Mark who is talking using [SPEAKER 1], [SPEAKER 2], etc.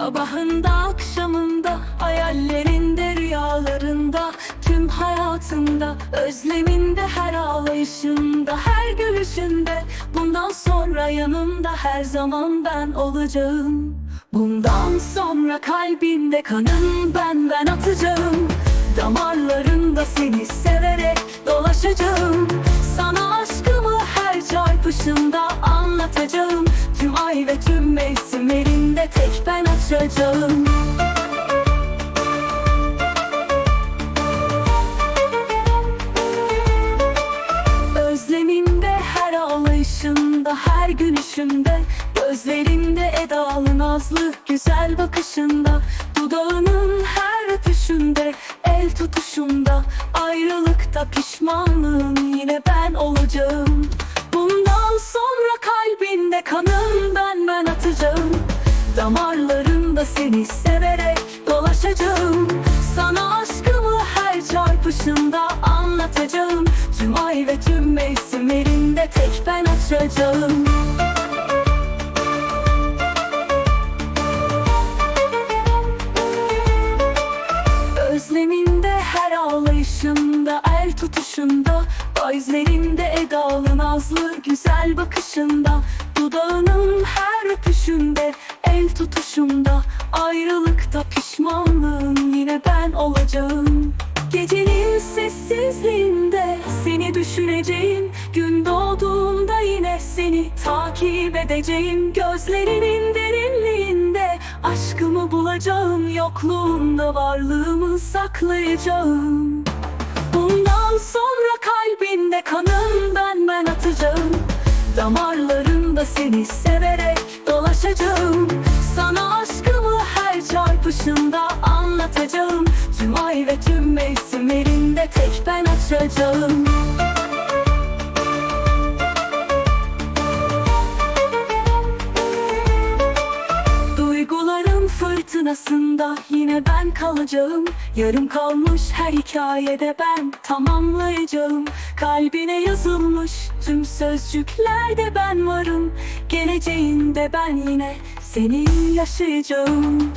[SPEAKER 1] Sabahında akşamında Hayallerinde rüyalarında Tüm hayatında Özleminde her ağlayışında Her gülüşünde. Bundan sonra yanımda her zaman ben olacağım. Bundan sonra kalbinde kanın ben ben atacağım. Damarlarında seni severek dolaşacağım. Sana aşkımı her çarpışında anlatacağım Tüm ay ve tüm mevsimlerinde tek ben açacağım. Özleminde her ağlayışında her gülüşünde Gözlerinde edalı nazlı güzel bakışında Dudağının her öpüşünde el tutuşunda Ayrılıkta pişmanlığın yine ben olacağım kanın ben ben atacağım. Damarlarında seni severek dolaşacağım. Sana aşkımı her çarpışında anlatacağım. Tüm ay ve tüm mevsimlerinde tek ben açacağım. Özleminde her ağlayışında el tutuşunda Gözlerinde edalı nazlı güzel bakışında Dudağının her öpüşünde el tutuşunda Ayrılıkta pişmanlığın yine ben olacağım. Gecenin sessizliğinde seni düşüneceğim Gün doğduğunda yine seni takip edeceğim. Gözlerinin derinliğinde aşkımı bulacağım Yokluğunda varlığımı saklayacağım. Bundan sonra kalbinde kanın ben ben atacağım Damarlarında seni severek dolaşacağım. Sana aşkımı her çarpışında anlatacağım. Tüm ay ve tüm mevsimlerinde tek ben açacağım fırtınasında yine ben kalacağım. Yarım kalmış her hikayede ben tamamlayacağım. Kalbine yazılmış tüm sözcüklerde ben varım. Geleceğinde ben yine senin yaşayacağım